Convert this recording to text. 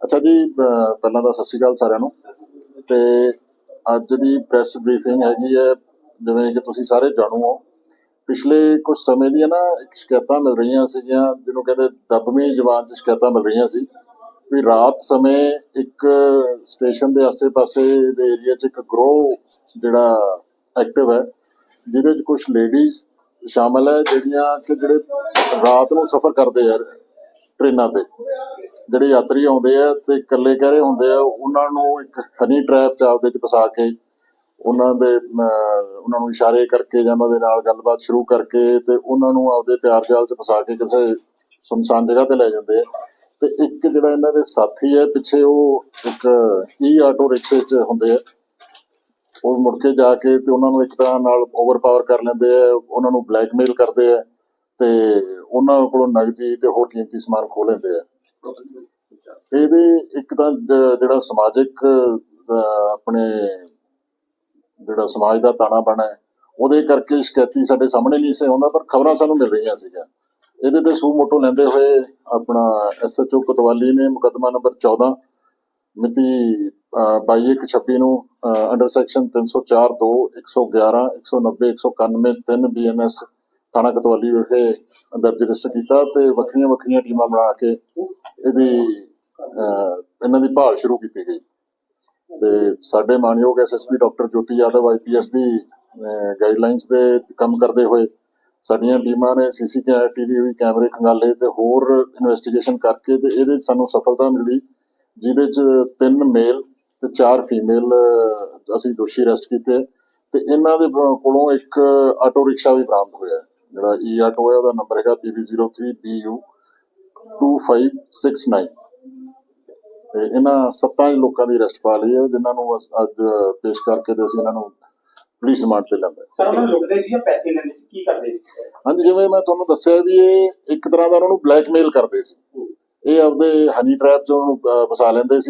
ਅੱਛਾ ਜੀ ਪਹਿਲਾਂ ਤਾਂ ਸਤਿ ਸ਼੍ਰੀ ਅਕਾਲ ਸਾਰਿਆਂ ਨੂੰ। ਤੇ ਅੱਜ ਦੀ ਪ੍ਰੈਸ ਬਰੀਫਿੰਗ ਹੈਗੀ ਹੈ, ਜਿਵੇਂ ਕਿ ਤੁਸੀਂ ਸਾਰੇ ਜਾਣੂ ਹੋ। ਪਿਛਲੇ ਕੁਝ ਸਮੇਂ ਦੀਆਂ ਨਾ ਸ਼ਿਕਾਇਤਾਂ ਮਿਲ ਰਹੀਆਂ ਸੀਗੀਆਂ, ਜਿਹਨੂੰ ਕਹਿੰਦੇ ਦਬਵੀਂ ਜਵਾਨ ਚ ਸ਼ਿਕਾਇਤਾਂ ਮਿਲ ਰਹੀਆਂ ਸੀ। ਵੀ ਰਾਤ ਸਮੇਂ ਇੱਕ ਸਟੇਸ਼ਨ ਦੇ ਆਸੇ-ਪਾਸੇ ਦੇ ਏਰੀਆ 'ਚ ਇੱਕ ਗਰੋਹ ਜਿਹੜਾ ਐਕਟਿਵ ਹੈ, ਜਿਹਦੇ 'ਚ ਕੁਝ ਲੇਡੀਜ਼ ਸ਼ਾਮਲ ਹੈ, ਜਿਹੜੀਆਂ ਕਿ ਜਿਹੜੇ ਰਾਤ ਨੂੰ ਸਫ਼ਰ ਕਰਦੇ ਆ, ਟ੍ਰੇਨਾਂ ਤੇ। ਜਿਹੜੇ ਯਾਤਰੀ ਆਉਂਦੇ ਆ ਤੇ ਇਕੱਲੇ ਕਹਿਰੇ ਹੁੰਦੇ ਆ, ਉਹਨਾਂ ਨੂੰ ਇੱਕ ਹਨੀ ਟ੍ਰੈਪ ਚ ਆਪਦੇ ਚ ਫਸਾ ਕੇ, ਉਹਨਾਂ ਦੇ ਉਹਨਾਂ ਨੂੰ ਇਸ਼ਾਰੇ ਕਰਕੇ ਜਾਂ ਉਹਨਾਂ ਦੇ ਨਾਲ ਗੱਲਬਾਤ ਸ਼ੁਰੂ ਕਰਕੇ ਤੇ ਉਹਨਾਂ ਨੂੰ ਆਪਦੇ ਪਿਆਰ ਜਾਲ ਚ ਫਸਾ ਕੇ ਕਿਸੇ ਸੁਨਸਾਨ ਜਗ੍ਹਾ ਤੇ ਲੈ ਜਾਂਦੇ ਆ। ਤੇ ਇੱਕ ਜਿਹੜਾ ਇਹਨਾਂ ਦੇ ਸਾਥੀ ਹੈ ਪਿੱਛੇ ਉਹ ਇੱਕ ਈ ਆਟੋ ਰਿਕਸ਼ੇ ਚ ਹੁੰਦੇ ਆ। ਉਹ ਮੁੜ ਕੇ ਜਾ ਕੇ ਤੇ ਉਹਨਾਂ ਨੂੰ ਇੱਕ ਤਰ੍ਹਾਂ ਨਾਲ ਓਵਰਪਾਵਰ ਕਰ ਲੈਂਦੇ ਆ, ਉਹਨਾਂ ਨੂੰ ਬਲੈਕਮੇਲ ਕਰਦੇ ਆ ਤੇ ਉਹਨਾਂ ਕੋਲੋਂ ਨਗਦੀ ਤੇ ਹੋਰ ਕੀਮਤੀ ਸਮਾਨ ਖੋਹ ਲੈਂਦੇ ਆ। ਇਹਦੇ ਇੱਕ ਤਾਂ ਜ- ਜਿਹੜਾ ਸਮਾਜਿਕ ਅਹ, ਆਪਣੇ ਜਿਹੜਾ ਸਮਾਜ ਦਾ ਤਾਣਾ ਬਾਣਾ ਹੈ ਉਹਦੇ ਕਰਕੇ ਸ਼ਿਕਾਇਤੀ ਸਾਡੇ ਸਾਹਮਣੇ ਨਹੀਂ ਸੀ ਆਉਂਦਾ ਪਰ ਖਬਰਾਂ ਸਾਨੂੰ ਮਿਲ ਰਹੀਆਂ ਸੀਗੀਆਂ। ਇਹਦੇ ਤੇ ਸੂ ਮੋਟੋ ਲੈਂਦੇ ਹੋਏ ਆਪਣਾ ਐਸਐਚਓ ਕੋਤਵਾਲੀ ਨੇ ਮੁਕੱਦਮਾ ਨੰਬਰ 14 ਮਿਤੀ 22/1/26 ਨੂੰ ਅੰਡਰ ਸੈਕਸ਼ਨ 304 2 111 190 191 3 ਬੀਐਨਐਸ ਥਾਣਾ ਕੋਤਵਾਲੀ ਵਿਖੇ ਦਰਜ ਰਜਿਸਟਰ ਕੀਤਾ ਤੇ ਵੱਖਰੀਆਂ ਵੱਖਰੀਆਂ ਟੀਮਾਂ ਬਣਾ ਕੇ ਇਹਦੀ ਇਹਨਾਂ ਦੀ ਭਾਲ ਸ਼ੁਰੂ ਕੀਤੀ ਗਈ। ਤੇ ਸਾਡੇ ਮਾਨਯੋਗ SSP doctor Jyoti Yadav IPS ਦੀ ਗਾਈਡਲਾਈਨਸ ਦੇ ਕੰਮ ਕਰਦੇ ਹੋਏ ਸਾਡੀਆਂ ਟੀਮਾਂ ਨੇ ਸੀਸੀ ਟੀਵੀ ਕੈਮਰੇ ਖੰਗਾਲੇ ਤੇ ਹੋਰ ਇਨਵੈਸਟੀਗੇਸ਼ਨ ਕਰਕੇ ਤੇ ਇਹਦੇ 'ਚ ਸਾਨੂੰ ਸਫਲਤਾ ਮਿਲੀ, ਜਿਹਦੇ 'ਚ ਤਿੰਨ ਮੇਲ ਤੇ ਚਾਰ ਫੀਮੇਲ ਅਸੀਂ ਦੋਸ਼ੀ ਅਰੈਸਟ ਕੀਤੇ ਤੇ ਇਹਨਾਂ ਦੇ ਕੋਲੋਂ ਇੱਕ ਆਟੋ ਰਿਕਸ਼ਾ ਵੀ ਬਰਾਮਦ ਹੋਇਆ। ਜਿਹੜਾ ਈ ਆਟੋ ਹੈ, ਉਹਦਾ ਨੰਬਰ ਹੈਗਾ PB03BU 2569 ਤੇ ਇਹਨਾਂ ਸੱਤਾਂ ਲੋਕਾਂ ਦੀ ਅਰੈਸਟ ਪਾ ਲਈ ਹੈ ਜਿਨ੍ਹਾਂ ਨੂੰ ਅਸ- ਅੱਜ ਪੇਸ਼ ਕਰਕੇ ਤੇ ਅਸੀਂ ਇਹਨਾਂ ਨੂੰ ਪੁਲਿਸ ਰਿਮਾਂਡ ਤੇ ਲੈਂਦੇ ਸਰ ਉਹਨਾਂ ਨੂੰ ਲੁੱਟਦੇ ਸੀ ਜਾਂ ਪੈਸੇ ਲੈਂਦੇ ਸੀ? ਕੀ ਕਰਦੇ ਸੀ? ਹਾਂਜੀ ਜਿਵੇਂ ਮੈਂ ਤੁਹਾਨੂੰ ਦੱਸਿਆ ਵੀ ਇਹ ਇੱਕ ਤਰ੍ਹਾਂ ਦਾ ਉਹਨਾਂ ਨੂੰ ਬਲੈਕਮੇਲ ਕਰਦੇ ਸੀ। ਇਹ ਆਪਦੇ ਹਨੀ ਟ੍ਰੈਪ 'ਚ ਉਹਨੂੰ ਅਹ, ਫਸਾ ਲੈਂਦੇ ਸੀ।